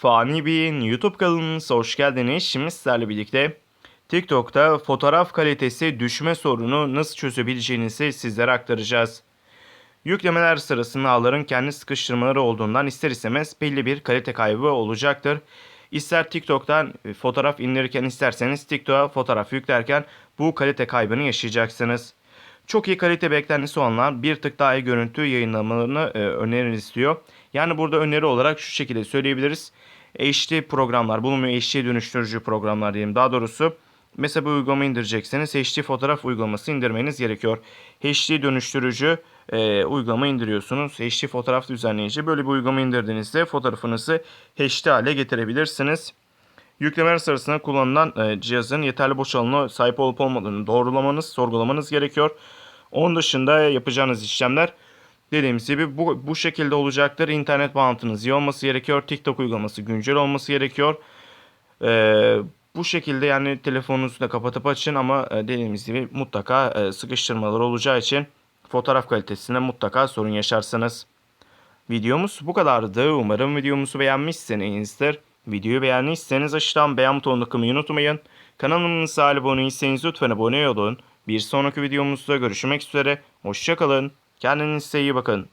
Fani Bey'in YouTube kanalınıza hoş geldiniz. Şimdi sizlerle birlikte TikTok'ta fotoğraf kalitesi düşme sorunu nasıl çözebileceğinizi sizlere aktaracağız. Yüklemeler sırasında ağların kendi sıkıştırmaları olduğundan ister istemez belli bir kalite kaybı olacaktır. İster TikTok'tan fotoğraf indirirken isterseniz TikTok'a fotoğraf yüklerken bu kalite kaybını yaşayacaksınız. Çok iyi kalite beklentisi olanlar bir tık daha iyi görüntü yayınlamalarını e, önerir istiyor. Yani burada öneri olarak şu şekilde söyleyebiliriz. HD programlar, bulunmuyor HD dönüştürücü programlar diyelim daha doğrusu. Mesela bu uygulamayı indirecekseniz HD fotoğraf uygulaması indirmeniz gerekiyor. HD dönüştürücü e, uygulama indiriyorsunuz. HD fotoğraf düzenleyici böyle bir uygulama indirdiğinizde fotoğrafınızı HD hale getirebilirsiniz. Yüklemeler sırasında kullanılan e, cihazın yeterli boş alanına sahip olup olmadığını doğrulamanız, sorgulamanız gerekiyor. Onun dışında yapacağınız işlemler dediğimiz gibi bu, bu şekilde olacaktır. İnternet bağlantınız iyi olması gerekiyor. TikTok uygulaması güncel olması gerekiyor. Ee, bu şekilde yani telefonunuzu da kapatıp açın ama e, dediğimiz gibi mutlaka e, sıkıştırmalar olacağı için fotoğraf kalitesinde mutlaka sorun yaşarsınız. Videomuz bu kadardı. Umarım videomuzu beğenmişsinizdir. Videoyu beğendiyseniz aşağıdan beğen butonuna tıklamayı unutmayın. Kanalımıza abone lütfen abone olun. Bir sonraki videomuzda görüşmek üzere. Hoşçakalın. Kendinize iyi bakın.